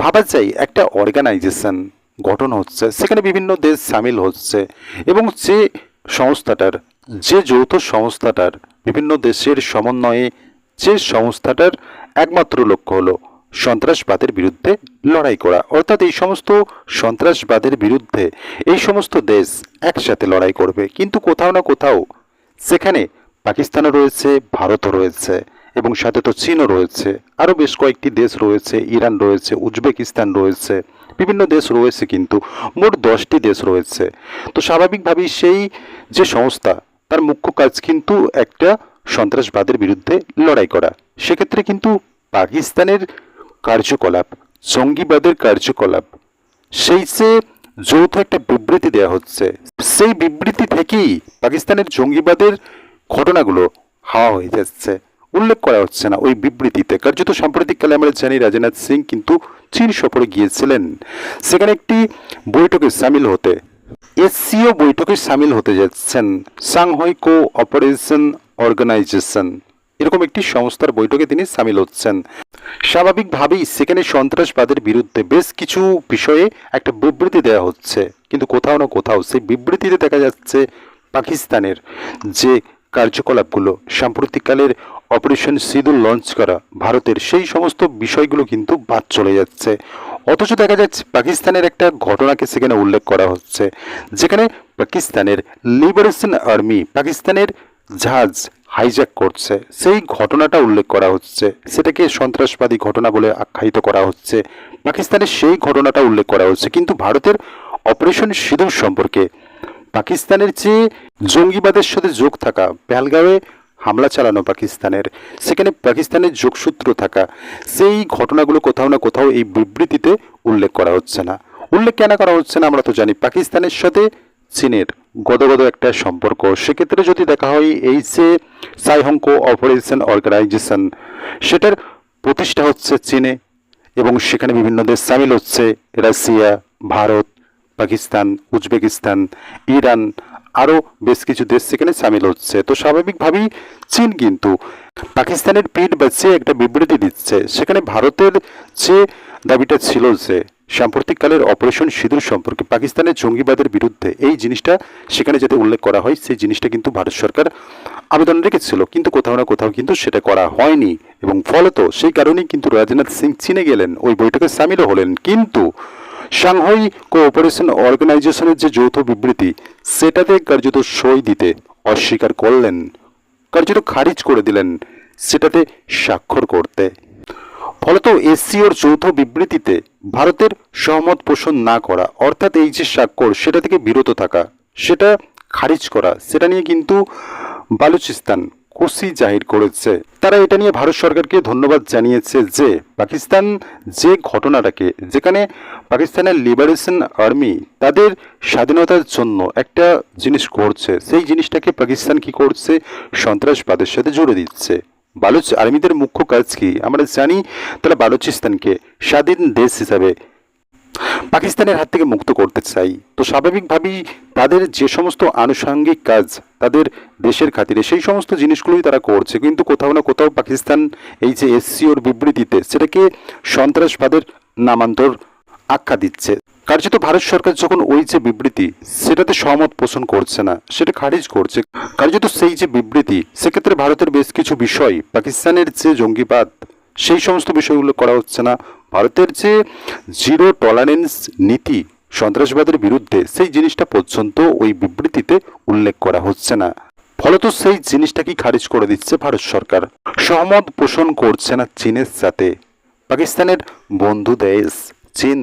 ভাবা যায়, একটা অর্গানাইজেশন গঠন হচ্ছে, সেখানে বিভিন্ন দেশ সামিল হচ্ছে এবং যে সংস্থাটার, যে যৌথ সংস্থাটার, বিভিন্ন দেশের সমন্বয়ে যে সংস্থাটার একমাত্র লক্ষ্য হলো সন্ত্রাসবাদের বিরুদ্ধে লড়াই করা। অর্থাৎ এই সমস্ত সন্ত্রাসবাদের বিরুদ্ধে এই সমস্ত দেশ একসাথে লড়াই করবে। কিন্তু কোথাও না কোথাও সেখানে পাকিস্তানও রয়েছে, ভারতও রয়েছে। এবং সাথে তো চীনও রয়েছে। আরও বেশ কয়েকটি দেশ রয়েছে, ইরান রয়েছে, উজবেকিস্তান রয়েছে। বিভিন্ন দেশ রয়েছে কিন্তু, মোট দশটি দেশ রয়েছে। তো স্বাভাবিকভাবেই সেই যে সংস্থা, তার মুখ্য কাজ কিন্তু একটা সন্ত্রাসবাদের বিরুদ্ধে লড়াই করা। সেক্ষেত্রে কিন্তু পাকিস্তানের কার্যকলাপ, জঙ্গিবাদের কার্যকলাপ, সেই যে যৌথ একটা বিবৃতি দেওয়া হচ্ছে, সেই বিবৃতি থেকেই পাকিস্তানের জঙ্গিবাদের ঘটনাগুলো হাওয়া হয়ে যাচ্ছে। উল্লেখ করা হচ্ছে না ওই বিবৃতিতে। কার্যত সাম্প্রতিককালে আমরা জানি রাজনাথ সিং কিন্তু চীন সফরে গিয়েছিলেন। সেখানে একটি বৈঠকে সামিল হতে, এসসিও বৈঠকে সামিল হতে যাচ্ছেন। সাংহাই কো অপারেশন অর্গানাইজেশন এরকম একটি সংস্থার বৈঠকে তিনি সামিল হচ্ছেন। স্বাভাবিকভাবেই সেখানে সন্ত্রাসবাদের বিরুদ্ধে বেশ কিছু বিষয়ে একটা বিবৃতি দেওয়া হচ্ছে। কিন্তু কোথাও না কোথাও সেই বিবৃতিতে দেখা যাচ্ছে পাকিস্তানের যে কার্যকলাপগুলো সাম্প্রতিককালের অপারেশন সিঁদুর লঞ্চ করা ভারতের সেই সমস্ত বিষয়গুলো কিন্তু বাদ চলে যাচ্ছে। অথচ দেখা যাচ্ছে পাকিস্তানের একটা ঘটনাকে সেখানে উল্লেখ করা হচ্ছে, যেখানে পাকিস্তানের লিবারেশন আর্মি পাকিস্তানের জাহাজ হাইজ্যাক করছে। সেই ঘটনাটা উল্লেখ করা হচ্ছে, সেটাকে সন্ত্রাসবাদী ঘটনা বলে আখ্যায়িত করা হচ্ছে। পাকিস্তানের সেই ঘটনাটা উল্লেখ করা হচ্ছে, কিন্তু ভারতের অপারেশন সিঁদুর সম্পর্কে পাকিস্তানের যে জঙ্গিবাদের সাথে যোগ থাকা, পেহেলগাঁওয়ে হামলা চালানো পাকিস্তানের। সেখানে পাকিস্তানের যোগসূত্র থাকা। সেই ঘটনাগুলো কোথাও না কোথাও এই বিবৃতিতে উল্লেখ করা হচ্ছে না। উল্লেখ কেন করা হচ্ছে না আমরা তো জানি। পাকিস্তানের সাথে চীনের গদগদ একটা সম্পর্ক। সেক্ষেত্রে যদি দেখা হয় এই যে সাইহংকো অপারেশন অর্গানাইজেশন, সেটার প্রতিষ্ঠা হচ্ছে চীনে এবং সেখানে বিভিন্ন দেশ সামিল হচ্ছে, Russia, Bharat Pakistan, Uzbekistan, Iran আরও বেশ কিছু দেশ সেখানে সামিল হচ্ছে। তো স্বাভাবিকভাবেই চীন কিন্তু পাকিস্তানের পিঠ বাঁচিয়ে একটা বিবৃতি দিচ্ছে। সেখানে ভারতের যে দাবিটা ছিল যে সাম্প্রতিককালের অপারেশন সিঁদুর সম্পর্কে পাকিস্তানের জঙ্গিবাদের বিরুদ্ধে এই জিনিসটা সেখানে যাতে উল্লেখ করা হয়, সেই জিনিসটা কিন্তু ভারত সরকার আবেদন রেখেছিল। কিন্তু কোথাও না কোথাও কিন্তু সেটা করা হয়নি এবং ফলত সেই কারণেই কিন্তু রাজনাথ সিং চীনে গেলেন। ওই বৈঠকে সামিলও হলেন। কিন্তু সাংহাই কোঅপারেশন অর্গানাইজেশনের যে যৌথ বিবৃতি, সেটাতে কার্যত সই দিতে অস্বীকার করলেন। কার্যত খারিজ করে দিলেন, সেটাতে স্বাক্ষর করতে। ফলত এসসিওর যৌথ বিবৃতিতে ভারতের সহমত পোষণ না করা, অর্থাৎ এই যে স্বাক্ষর, সেটা থেকে বিরত থাকা, সেটা খারিজ করা, সেটা নিয়ে কিন্তু বালুচিস্তান খুশি জাহির করেছে। তারা এটা নিয়ে ভারত সরকারকে ধন্যবাদ জানিয়েছে যে, পাকিস্তান যে ঘটনাটাকে, যেখানে পাকিস্তানের লিবারেশন আর্মি তাদের স্বাধীনতার জন্য একটা জিনিস করছে, সেই জিনিসটাকে পাকিস্তান কি করছে? সন্ত্রাসবাদের সাথে জুড়ে দিচ্ছে। বালুচ আর্মিদের মুখ্য কাজ কি? আমরা জানি তারা বালুচিস্তানকে স্বাধীন দেশ হিসাবে পাকিস্তানের হাত থেকে মুক্ত করতে চাই। তো স্বাভাবিকভাবেই তাদের যে সমস্ত আনুষঙ্গিক কাজ তাদের দেশের খাতিরে সেই সমস্ত জিনিসগুলোই তারা করছে। কিন্তু কোথাও না কোথাও পাকিস্তান এই যে এসসিওর বিবৃতিতে সেটাকে সন্ত্রাসবাদের নামান্তর আখ্যা দিচ্ছে। কার্যত ভারত সরকার যখন ওই যে বিবৃতি, সেটাতে সহমত পোষণ করছে না, সেটা খারিজ করছে। কার্যত সেই যে বিবৃতি, সেক্ষেত্রে ভারতের বেশ কিছু বিষয়, পাকিস্তানের যে জঙ্গিবাদ, সেই সমস্ত বিষয়গুলো করা হচ্ছে না। ভারতের যে জিরো টলারেন্স নীতি সন্ত্রাসবাদের বিরুদ্ধে সেই জিনিসটা পর্যন্ত ওই বিবৃতিতে উল্লেখ করা হচ্ছে না। ফলত সেই জিনিসটাকেই খারিজ করে দিচ্ছে ভারত সরকার? সহমত পোষণ করছে না চীনের সাথে। পাকিস্তানের বন্ধু দেশ, চীন।